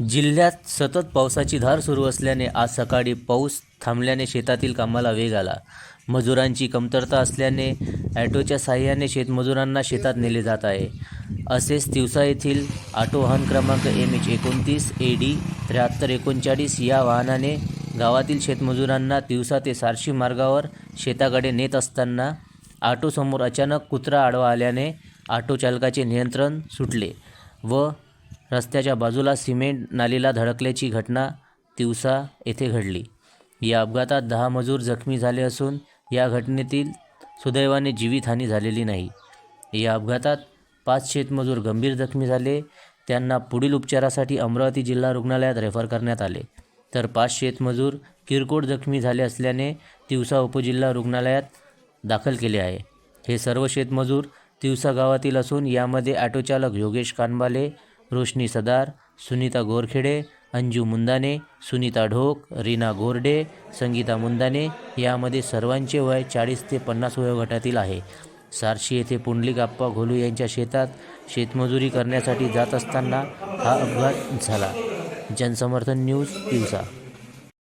जिल्ह्यात सतत पावसाची धार सुरू असल्याने आज सकाळी पाऊस थांबल्याने शेतातील कामाला वेग आला. मजुरांची कमतरता असल्याने ॲटोच्या साह्याने शेतमजुरांना शेतात नेले जात आहे. असेच तिवसा येथील ऑटो वाहन क्रमांक एम एच एकोणतीस ए डी त्र्याहत्तर एकोणचाळीस या वाहनाने गावातील शेतमजुरांना तिवसा ते सारशी मार्गावर शेताकडे नेत असताना ऑटोसमोर अचानक कुत्रा आडवा आल्याने ऑटो चालकाचे नियंत्रण सुटले व रस्त्याच्या बाजूला सिमेंट नालीला धडकल्याची घटना तिवसा येथे घडली. या अपघातात दहा मजूर जखमी झाले असून या घटनेतील सुदैवाने जीवितहानी झालेली नाही. या अपघातात पाच शेतमजूर गंभीर जखमी झाले. त्यांना पुढील उपचारासाठी अमरावती जिल्हा रुग्णालयात रेफर करण्यात आले. तर पाच शेतमजूर किरकोळ जखमी झाले असल्याने तिवसा उपजिल्हा रुग्णालयात दाखल केले आहे. हे सर्व शेतमजूर तिवसा गावातील असून यामध्ये ॲटोचालक योगेश कानबाले रोशनी सदार सुनीता गोरखेडे अंजू मुंदाने सुनीता ढोक रीना गोरडे संगीता मुंदाने यामध्ये सर्वांचे वय चाळीस ते पन्नास वयोगटातील आहे. सारशी येथे पुंडलिक आप्पा घोलू यांच्या शेतात शेतमजुरी करण्यासाठी जात असताना हा अपघात झाला. जनसमर्थन न्यूज दिवसा